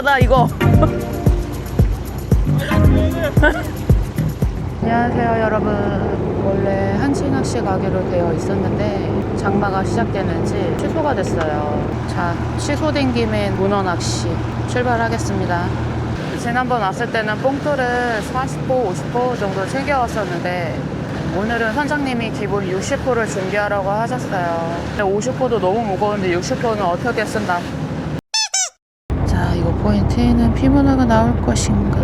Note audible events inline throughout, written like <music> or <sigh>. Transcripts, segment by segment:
불길하다 이거. 안녕하세요 여러분. 원래 한치 낚시 가기로 되어 있었는데 장마가 시작되는지 취소가 됐어요. 자 취소된 김에 문어 낚시 출발하겠습니다. 지난번 왔을 때는 뽕돌을 40호, 50호 정도 챙겨왔었는데 오늘은 선장님이 기본 60호를 준비하라고 하셨어요. 근데 50호도 너무 무거운데 60호는 어떻게 쓴다? 포인트에는 피문화가 나올 것인가?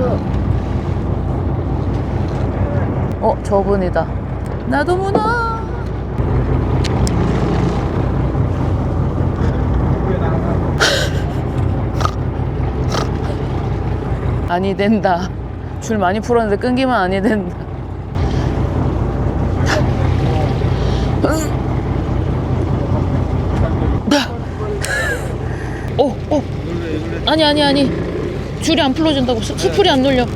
어, 저분이다. 나도 문화. <laughs> 아니 된다. 줄 많이 풀었는데 끊기면 아니 된다. <laughs> 어, 어. 아니 아니 아니. 줄이 안 풀어진다고. 수, 수풀이 안 눌려.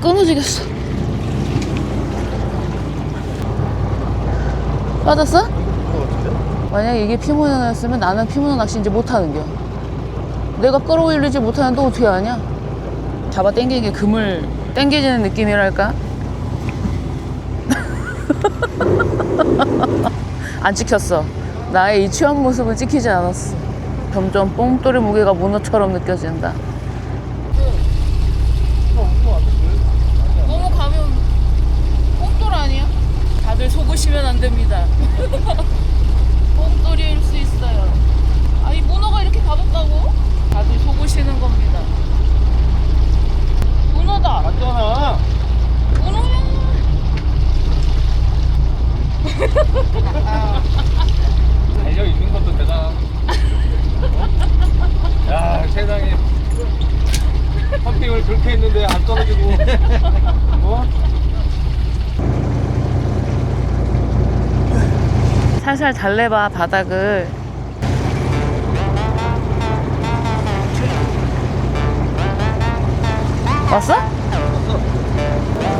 끊어지겠어. 빠졌어? 만약에 이게 피문어였으면 나는 피문어 낚시 이제 못하는 겨. 내가 끌어올리지 못하는데 어떻게 하냐? 잡아 당기게 그물 당겨지는 느낌이랄까? <laughs> 안 찍혔어. 나의 이 취한 모습은 찍히지 않았어. 점점 뽕돌이 무게가 문어처럼 느껴진다. 너무 가면 뽕돌 아니야? 다들 속으시면 안 됩니다. <laughs> 뽕돌일 수 있어요. 아니 문어가 이렇게 가볍다고? 다들 속으시는 겁니다. 문어다. 맞잖아. 문어야. <laughs> 달려 있는 것도 대단하고. 야 세상에 펌핑을 그렇게 했는데 안 떨어지고. 뭐? 살살 달래봐 바닥을. 왔어?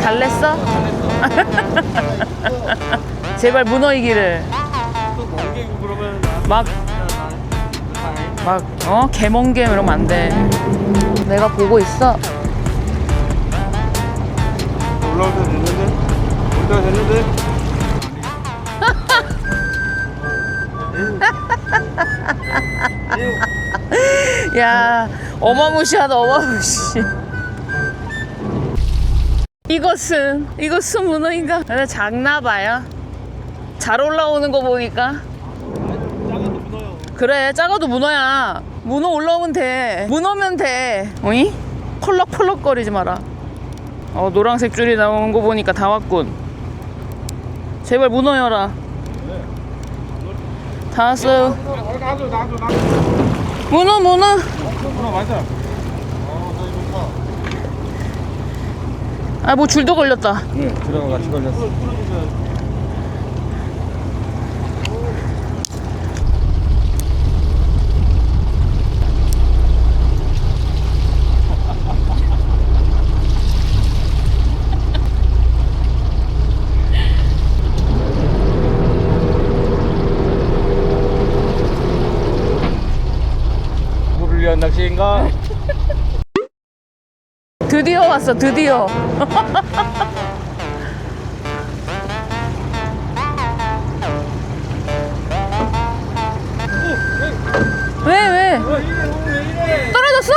달랬어? <laughs> 제발 문어이기를. 막, 막, 어? 개멍개 이러면 안 돼. 내가 보고 있어. 때 됐는데? 올 때가 됐는데? 야, 어마무시하다, 어마무시. 이것은, 이것은 문어인가? 근데 작나봐요. 잘 올라오는 거 보니까. 그래, 작아도 문어야. 문어 올라오면 돼. 문어면 돼. 어이? 펄럭펄럭거리지 마라. 어, 노란색 줄이 나오는 거 보니까 다 왔군. 제발 문어여라. 다 왔어요. 나도 나도 나도. 문어, 문어. 문어 맞아. 어, 너 이거 봐. 아, 뭐 줄도 걸렸다. 네, 들어가 같이 걸렸어. 물을 낚시인가? 드디어 왔어, 드디어. 왜, 왜? 오늘 왜 이래? 떨어졌어?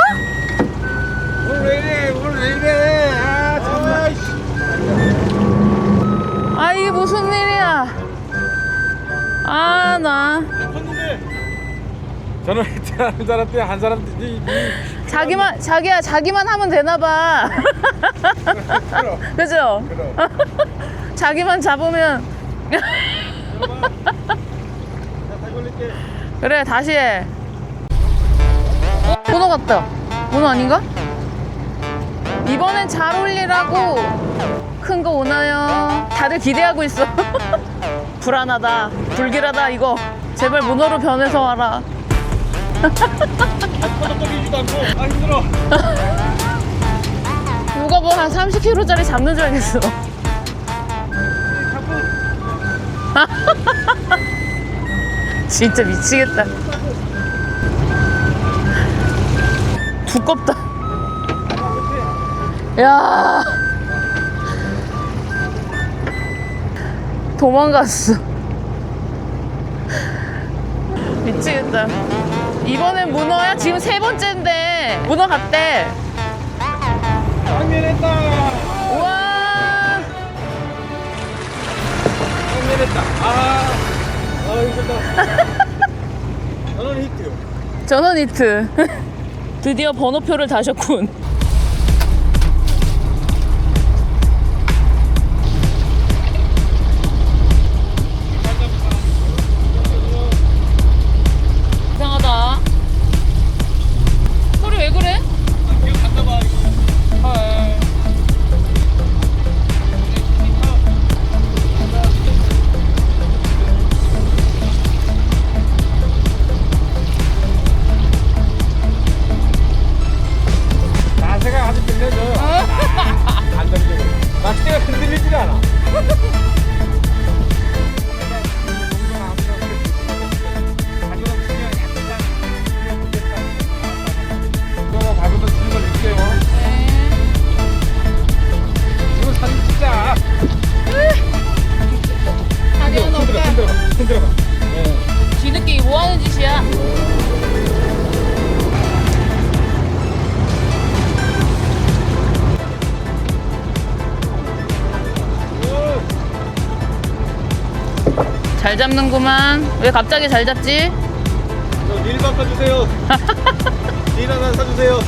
왜 이래? 왜 이래? 아 정말. 아, 이게 무슨 일이야. 아, 나. 저는 한 사람 때 한 사람 때 이- 이- 자기만, 자기야, 자기만 하면 되나 봐. 그럼 <laughs> 그죠? 그럼. 자기만 잡으면. 다시 올릴게. 그래, 다시 해. 어? 문어 같다. 문어 아닌가? 이번엔 잘 올리라고. 큰 거 오나요? 다들 기대하고 있어. <laughs> 불안하다. 불길하다, 이거. 제발 문어로 변해서 와라. 터덕거리지도 않고 아 힘들어. 누가 뭐한 30kg짜리 잡는 줄 알겠어. <laughs> 진짜 미치겠다. 두껍다. 야. 도망갔어. 미치겠다. 이번엔 문어야? 지금 세 번째인데 문어 갔대. 확인했다. 우와. 확인했다. 아, 아 힘들다. 저는 히트요. 전원 히트. <laughs> 드디어 번호표를 다셨군. 잘 잡는구만. 왜 갑자기 잘 잡지? 저릴 바꿔주세요. <laughs> 릴 하나 사주세요.